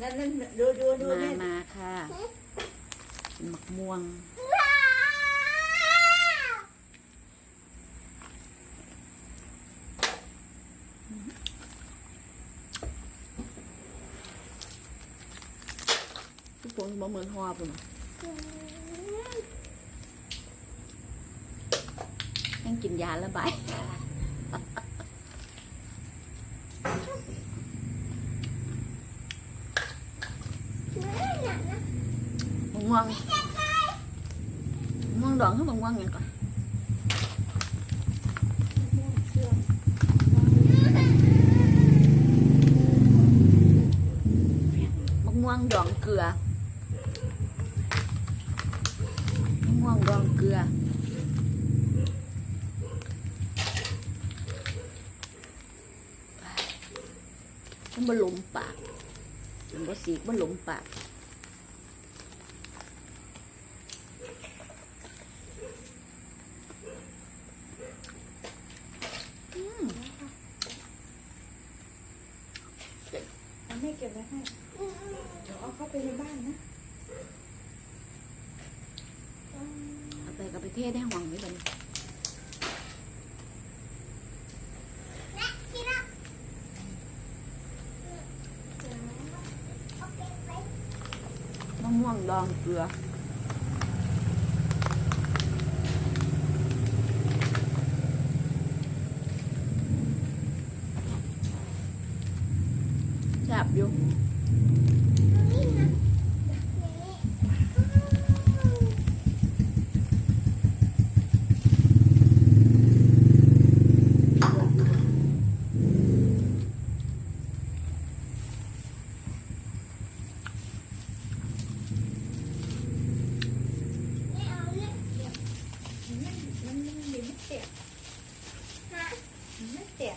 นั่นนั่นดูดูดูมาแม่มาค่ะหมักม่วง ทุกคนบ่เหมือนหอบเลยยังกินยาระบาย มะม่วงมะม่วงดองคือมะม่วงหยังก่อนมะม่วงดองเกลือมะม่วงดองเกลือมันบหลมปากมันบสีกบหลมปาก เอาแม่เก็บไว้ให้เดี๋ยวเอาเข้า ไปในบ้านนะเอาไปกับไปเทศได้ห่วงไว้บัดนี้มะม่วงดองเกลือแซ่บอยู่มันมันมันมีไม่เตะมันไม่เตะ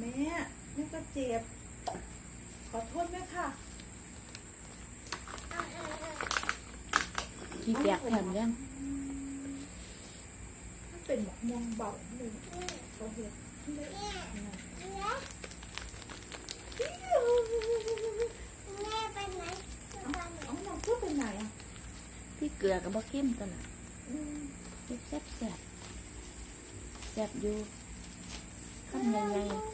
แม่แม่ก็เจ็บ ขอโทษแม่ค่ะขี้แตกแถมยังมันเป็นหมอกม่วงเบาเลยเขาเห็นเอาน้องพูดเป็นไหนอะพริกเกลือกับบ่เข้มตลอดอืมแซ่บแซ่บแซ่บอยู่ ข้าวใหญ่ๆ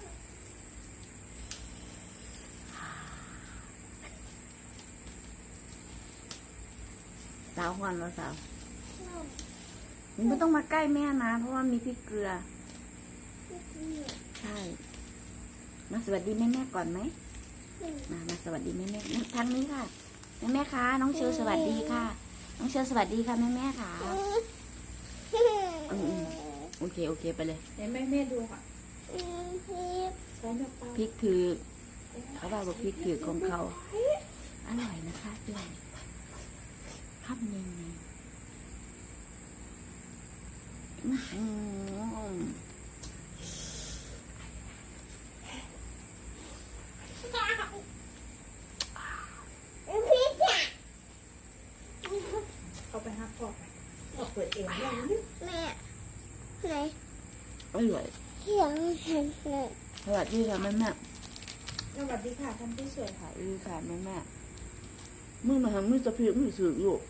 สาวหอนแล้วสาวมึงไม่ต้องมาใกล้แม่นะ เพราะว่ามีพริกเกลือ ใช่มาสวัสดีแม่แม่ๆก่อนไหมมามาสวัสดีแม่แม่ๆทางนี้ค่ะแม่แม่ๆคะน้องเชลสวัสดีค่ะ น้องเชลสวัสดีค่ะแม่แม่ๆค่ะอืมๆโอเคโอเคไปเลยเดี๋ยวแม่แม่ดูค่ะ ใช้แบบเปล่าพริกถือเขาว่าว่าพริกถือของเขา อร่อยนะคะด้วยข้ามยังไงอื้อหือเอาไปหาพ่อไปพ่อเปิดเองยังนึกอร่อย สวัสดีค่ะแม่แม่สวัสดีค่ะท่านผู้สวยค่ะอือค่ะแม่แม่มือมาทำมือจะพริกมือสือลูก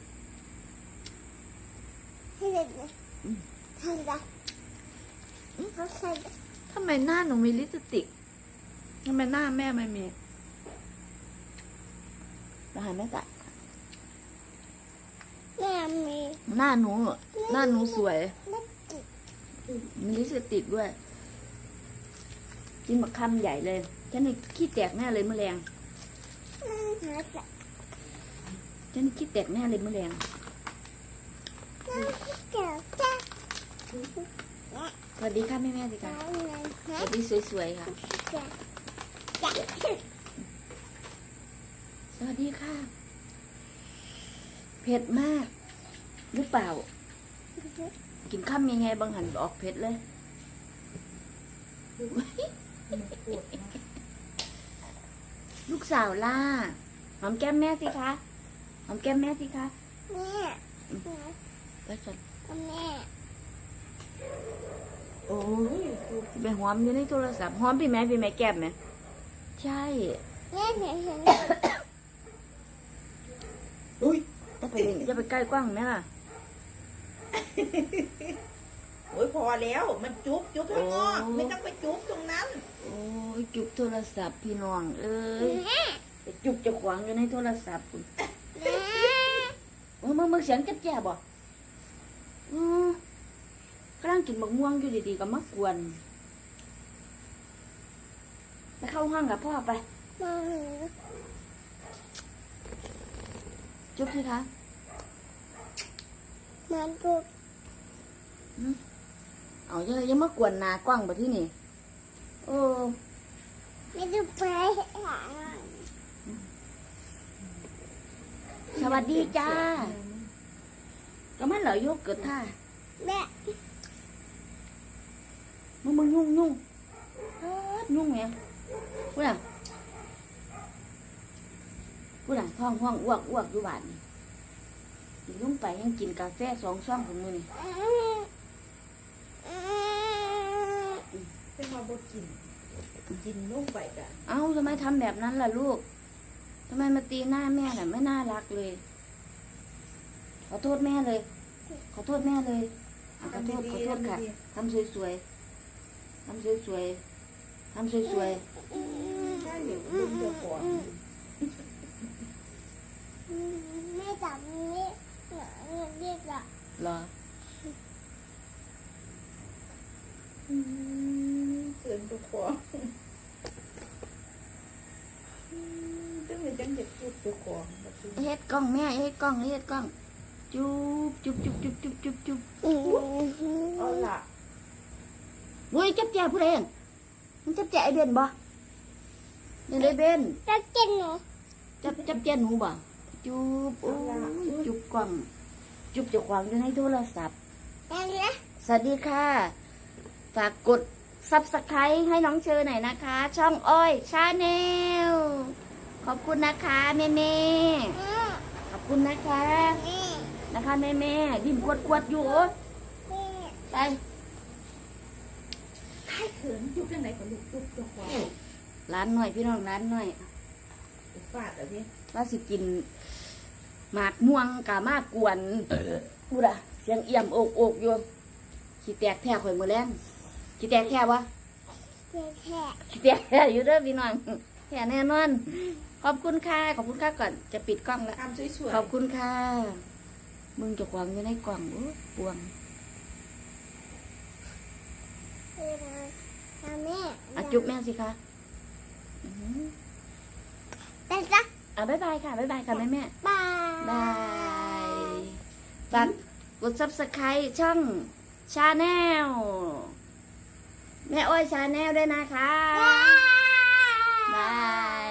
ทำไมหน้าหนูมีลิปสติกทำไมหน้าแม่ไม่มีมาหาแม่ตะหน้าหนู หน้าหนูสวย มีลิปสติกด้วย กินมาคำใหญ่เลยฉันนี่ขี้แตกแน่เลยเมื่อแรงฉันนี่ขี้แตกแน่เลยเมื่อแรงสวัสดีค่ะแม่แม่สิค่ะสวัสดีสวยๆค่ะ สวัสดีค่ะ เผ็ดมาก หรือเปล่า กินข้ามยังไงบางหันออกเผ็ดเลย มันปวดนะลูกสาวล่า หอมแก้มแม่สิคะ หอมแก้มแม่สิคะแม่ไปก่อนแม่ โอ้ยไปหอมอยู่ในโทรศัพท์หอมพี่แม่พี่แม่แก้มไหมใช่แม่เห็นเห็นอุ้ยจะไปจะไปใกล้กว้างไหมล่ะ โอ้ยพอแล้วมันจุ๊บจุ๊บข้างนอกโอ้ไม่ต้องไปจุ๊บตรงนั้นโอ้ยจุกโทรศัพท์พี่น้องเอ้ยแม่ไปจุกเจะขวางอยู่ในโทรศัพท์พุ่นแม่โอ้ยมึงมึงเสียงแจ๊บๆบ่อือกำลังกินมะม่วงอยู่ดีๆก็มากวนไปเข้าห้องกับพ่อไปมาจุ๊บสิคะมาดู เอาเยอะยังมากวนหนากว้างแบบที่นี่ โอ้ไม่ดูไปหาสวัสดีจ้า ก็มันเหรอโยกเกิดท่าแม่มึงมึงยุ่งยุ่งเอิ้นยุ่งไงพูดอะพูดอะท้องห้องอ้วกอ้วกอยู่บ้านนี่สิลงไปยังกินกาแฟสองช่องของมึงนี่ เป็น มาบดกิน กินลงไปกันเอ้าทำไมทำแบบนั้นล่ะลูกทำไมมาตีหน้าแม่น่ะ ไม่น่ารักเลย ขอโทษแม่เลย ขอโทษแม่เลยอะขอโทษขอโทษค่ะทำสวยๆทำสวยๆทำสวยใช่หรือลุงจะขวางแม่จับนี่เรียกอะๆเหรออื มเกินจะขวางอืมจังเลยจังจะจุ๊บจะขวางแบบนี้เฮ็ดกล้องแม่เฮ็ดกล้องเฮ็ดกล้อง จุ๊บจุ๊บจุ๊บจุ๊บจุ๊บจุ๊บจุ๊บเอาล่ะโว้ยจับแจผู้ใดอั่นมันจับแจไอเบนบ่นี่ได้เบนจะกินหนูจับจับแจหนูบ่จุ๊บโอ้ยจุ๊บกล้อง จุ๊บเจะขวางอยู่ในโทรศัพท์แล้วนะสวัสดีค่ะ ฝากกด subscribe ให้น้องเชอหน่อยนะคะ ช่องอ้อยชาแนลขอบคุณนะคะแม่แม่ๆขอบคุณนะคะแม่นะคะแม่แม่ๆดิ้นกวดกวดๆอยู่โอ๊ยแม่ไปใครเขินจุ๊บยังไงกับลูกจุ๊บจะขวางร้านหน่อยพี่น้องร้านหน่อยฟาดเอะไรนี่ว่าสิกินหมากม่วงกามากกวนพูดอะเสียงเอี่ยมโอกโอกอยู่ขี้แตกแท้ข่อยมือแรง ขี้แตกแท้วะแค่แค่ขี้แตกแท้อยู่เด้อพี่น้องแท้แน่นอน ขอบคุณค่ะ ขอบคุณค่ะก่อนจะปิดกล้องแล้ว ทำสวยๆขอบคุณค่ะ มึงจะควางอยู่ในกล่องโอ้ปวงคือนะแม่อะจุ๊บแม่สิคะอื้อหือเป็นจ้ะอะบ๊ายบายค่ะบ๊ายบายค่ะแม่แม่ บาย บายฝากกด subscribe ช่องชาแนล แม่อ้อยชาแนลด้วยนะคะ บายบาย